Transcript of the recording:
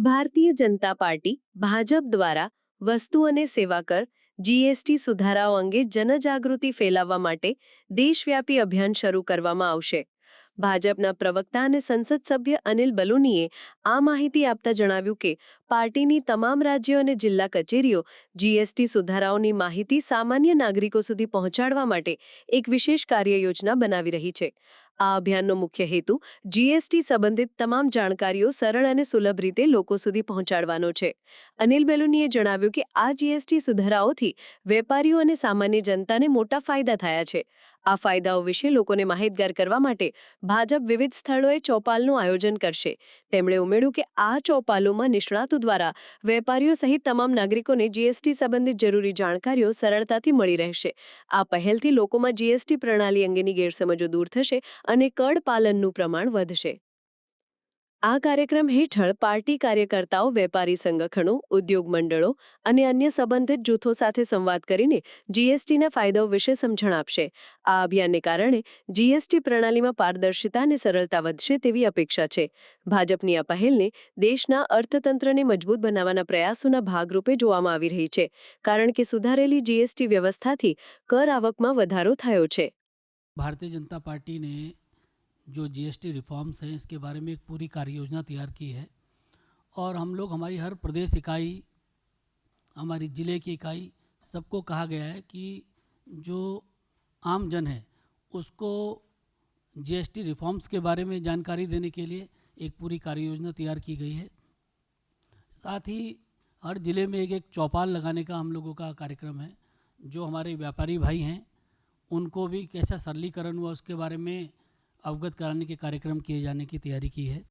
Bharatiya Janata party, Bhajap દ્વારા વસ્તુ અને સેવા કર, જીએસટી સુધારાઓ અંગે જનજાગૃતિ ફેલાવવા માટે દેશવ્યાપી અભિયાન શરૂ કરવામાં આવશે. ભાજપના પ્રવક્તા અને સંસદ સભ્ય અનિલ બલુનીએ આ માહિતી આપતા જણાવ્યું કે, પાર્ટીની તમામ રાજ્યો અને જિલ્લા કચેરીઓ જીએસટી સુધારાઓની માહિતી સામાન્ય નાગરિકો સુધી પહોંચાડવા માટે એક વિશેષ કાર્યયોજના બનાવી રહી છે. આ અભિયાનનો મુખ્ય હેતુ જીએસટી સંબંધિત તમામ જાણકારીઓ સરળ અને સુલભ રીતે લોકો સુધી પહોંચાડવાનો છે. અનિલ બેલુનીએ જણાવ્યું કે આ જીએસટી સુધારાઓથી વેપારીઓ અને સામાન્ય જનતાને મોટા ફાયદા થયા છે. આ ફાયદાઓ વિશે લોકોને માહિતગાર કરવા માટે ભાજપ વિવિધ સ્થળોએ ચોપાલનું આયોજન કરશે. તેમણે ઉમેર્યું કે આ ચોપાલોમાં નિષ્ણાતો દ્વારા વેપારીઓ સહિત તમામ નાગરિકોને જીએસટી સંબંધિત જરૂરી જાણકારીઓ સરળતાથી મળી રહેશે. આ પહેલથી લોકોમાં જીએસટી પ્રણાલી અંગેની ગેરસમજો દૂર થશે અને કડ પાલનનું પ્રમાણ વધશે. આ કાર્યક્રમ હેઠળ પાર્ટી કાર્યકર્તાઓ, વેપારી સંગઠનો, ઉદ્યોગ મંડળો અને અન્ય સંબંધિત જૂથો સાથે સંવાદ કરીને જીએસટીના ફાયદાઓ વિશે સમજણ આપશે. આ અભિયાનને કારણે જીએસટી પ્રણાલીમાં પારદર્શિતા અને સરળતા વધશે તેવી અપેક્ષા છે. ભાજપની આ પહેલને દેશના અર્થતંત્રને મજબૂત બનાવવાના પ્રયાસોના ભાગરૂપે જોવામાં આવી રહી છે, કારણ કે સુધારેલી જીએસટી વ્યવસ્થાથી કર આવકમાં વધારો થયો છે. भारतीय जनता पार्टी ने जो जीएसटी रिफॉर्म्स हैं, इसके बारे में एक पूरी कार्य योजना तैयार की है। और हम लोग, हमारी हर प्रदेश इकाई, हमारी ज़िले की इकाई, सबको कहा गया है कि जो आम जन है, उसको जीएसटी रिफॉर्म्स के बारे में जानकारी देने के लिए एक पूरी कार्य योजना तैयार की गई है। साथ ही हर ज़िले में एक एक चौपाल लगाने का हम लोगों का कार्यक्रम है, जो हमारे व्यापारी भाई हैं उनको भी कैसा सरलीकरण हुआ उसके बारे में अवगत कराने के कार्यक्रम किए जाने की तैयारी की है